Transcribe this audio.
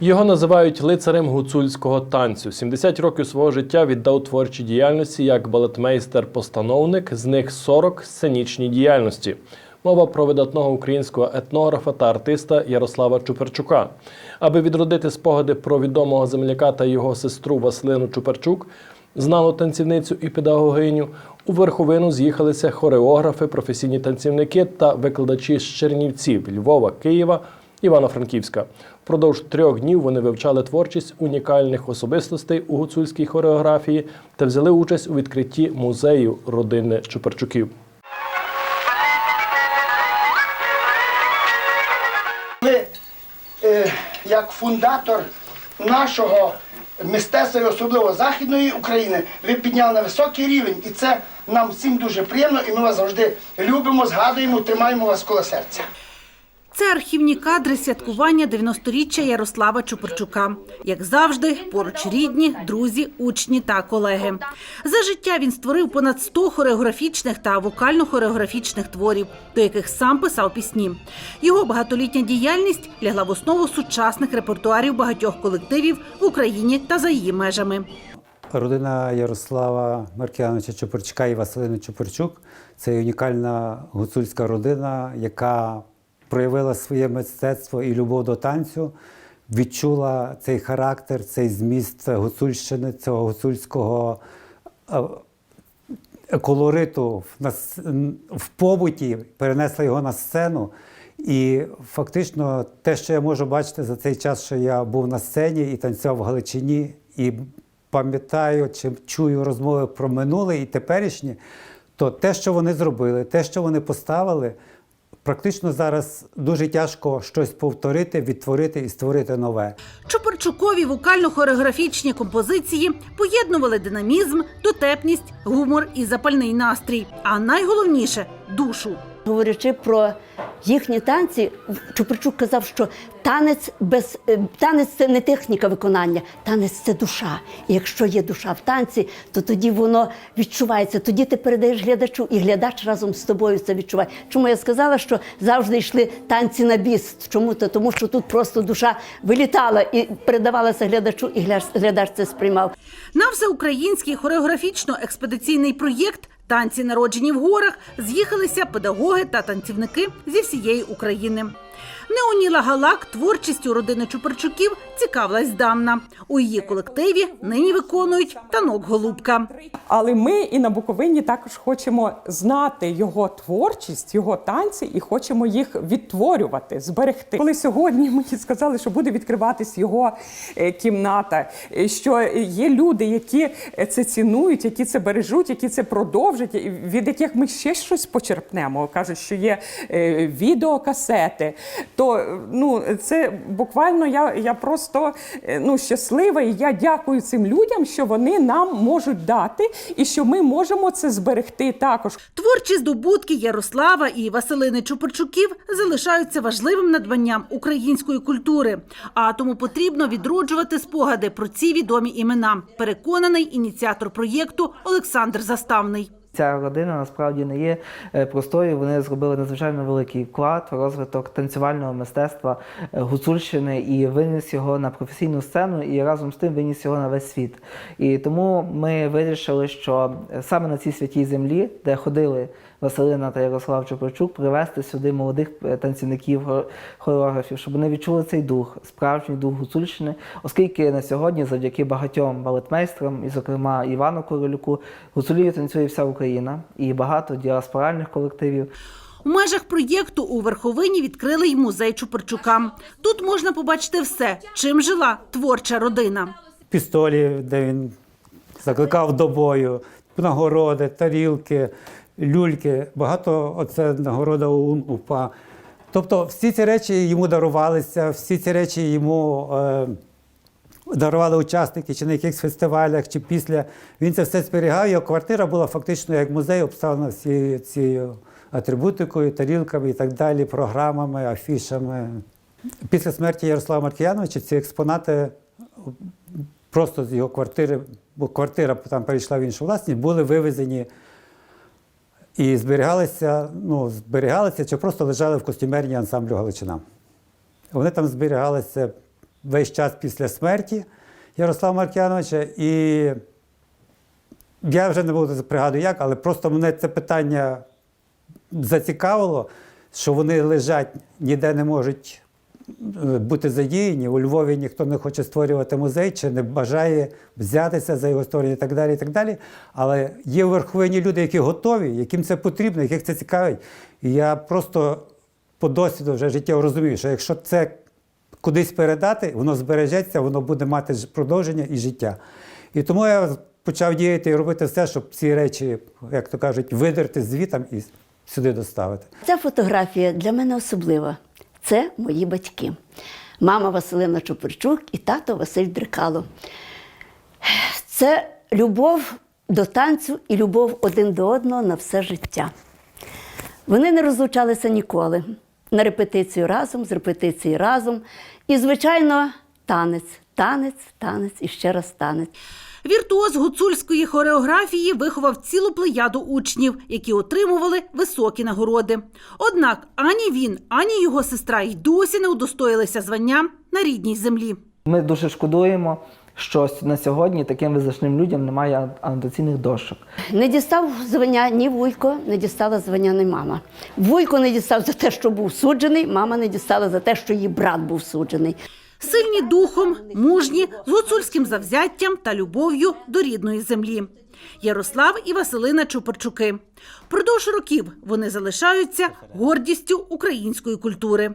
Його називають лицарем гуцульського танцю. 70 років свого життя віддав творчій діяльності як балетмейстер-постановник, з них 40 – сценічній діяльності. Мова про видатного українського етнографа та артиста Ярослава Чуперчука. Аби відродити спогади про відомого земляка та його сестру Василину Чуперчук, знану танцівницю і педагогиню, у верховину з'їхалися хореографи, професійні танцівники та викладачі з Чернівців, Львова, Києва, Івано-Франківська. Впродовж трьох днів вони вивчали творчість унікальних особистостей у гуцульській хореографії та взяли участь у відкритті музею родини Чуперчуків. Ви е, як фундатор нашого мистецтва, особливо Західної України, ви підняли на високий рівень, і це нам всім дуже приємно, і ми вас завжди любимо, згадуємо, тримаємо вас коло серця. Це архівні кадри святкування 90-річчя Ярослава Чуперчука. Як завжди, поруч рідні, друзі, учні та колеги. За життя він створив понад 100 хореографічних та вокально-хореографічних творів, до яких сам писав пісні. Його багатолітня діяльність лягла в основу сучасних репертуарів багатьох колективів в Україні та за її межами. Родина Ярослава Маркіановича Чупарчука і Василини Чупарчук це унікальна гуцульська родина, яка проявила своє мистецтво і любов до танцю, відчула цей характер, цей зміст гуцульщини, цього гуцульського е, колориту в, побуті, перенесла його на сцену. І фактично те, що я можу бачити за цей час, що я був на сцені і танцював в Галичині, і пам'ятаю чи чую розмови про минуле і теперішнє, то те, що вони зробили, те, що вони поставили, практично зараз дуже тяжко щось повторити, відтворити і створити нове. Чупарчукові вокально-хореографічні композиції поєднували динамізм, дотепність, гумор і запальний настрій. А найголовніше душу. Говорячи про їхні танці, Чупричук казав, що танець без е, танець це не техніка виконання, танець це душа. І якщо є душа в танці, то тоді воно відчувається. Тоді ти передаєш глядачу, і глядач разом з тобою це відчуває. Чому я сказала, що завжди йшли танці на біс? Чому то? Тому що тут просто душа вилітала і передавалася глядачу, і глядач- це сприймав. На всеукраїнський хореографічно-експедиційний проєкт Танці народжені в горах з'їхалися педагоги та танцівники зі всієї України. Неоніла Галак творчістю родини Чуперчуків цікавилась здавна. У її колективі нині виконують танок Голубка. Але ми і на Буковині також хочемо знати його творчість, його танці, і хочемо їх відтворювати, зберегти. Коли сьогодні мені сказали, що буде відкриватись його е, кімната, е, що є люди, які це цінують, які це бережуть, які це продовжать, від яких ми ще щось почерпнемо. Кажуть, що є е, відеокасети. То ну це буквально я, я просто е, ну щаслива, і я дякую цим людям, що вони нам можуть дати, і що ми можемо це зберегти також. Творчі здобутки Ярослава і Василини Чуперчуків залишаються важливим надбанням української культури. А тому потрібно відроджувати спогади про ці відомі імена. Переконаний ініціатор проєкту Олександр Заставний. Ця родина насправді не є е, простою. Вони зробили надзвичайно великий вклад в розвиток танцювального мистецтва е, Гуцульщини і виніс його на професійну сцену, і разом з тим виніс його на весь світ. І тому ми вирішили, що е, саме на цій святій землі, де ходили Василина та Ярослав Чупричук, привезти сюди молодих е, танцівників, хор- хореографів, щоб вони відчули цей дух, справжній дух Гуцульщини, оскільки на сьогодні, завдяки багатьом балетмейстрам, і, зокрема, Івану Королюку, гуцулію танцює вся Україна і багато діаспоральних колективів. У межах проєкту у Верховині відкрили й музей Чуперчука. Тут можна побачити все, чим жила творча родина. пістолі, де він закликав до бою, нагороди, тарілки, люльки, багато оце нагорода УН, УПА. Тобто всі ці речі йому дарувалися, всі ці речі йому е, дарували учасники чи на якихось фестивалях, чи після. Він це все зберігав. Його квартира була фактично як музей, обставлена всією цією атрибутикою, тарілками і так далі, програмами, афішами. Після смерті Ярослава Маркіяновича ці експонати просто з його квартири, бо квартира там перейшла в іншу власність, були вивезені і зберігалися, ну, зберігалися чи просто лежали в костюмерні ансамблю Галичина. Вони там зберігалися весь час після смерті Ярослава Маркяновича. І я вже не буду пригадую як, але просто мене це питання зацікавило, що вони лежать, ніде не можуть бути задіяні. У Львові ніхто не хоче створювати музей чи не бажає взятися за його історію і так далі. І так далі. Але є в верховині люди, які готові, яким це потрібно, яких це цікавить. І я просто по досвіду вже життєво розумію, що якщо це кудись передати, воно збережеться, воно буде мати продовження і життя. І тому я почав діяти і робити все, щоб ці речі, як то кажуть, видерти звітам і сюди доставити. Ця фотографія для мене особлива. Це мої батьки. Мама Василина Чупарчук і тато Василь Дрикало. Це любов до танцю і любов один до одного на все життя. Вони не розлучалися ніколи. На репетицію разом, з репетиції разом. І, звичайно, танець, танець, танець і ще раз танець. Віртуоз гуцульської хореографії виховав цілу плеяду учнів, які отримували високі нагороди. Однак ані він, ані його сестра й досі не удостоїлися звання на рідній землі. Ми дуже шкодуємо, що на сьогодні таким визначним людям немає анотаційних дошок. Не дістав звання ні Вуйко, не дістала звання ні мама. Вуйко не дістав за те, що був суджений, мама не дістала за те, що її брат був суджений. Сильні духом, мужні, з гуцульським завзяттям та любов'ю до рідної землі. Ярослав і Василина Чупарчуки. Продовж років вони залишаються гордістю української культури.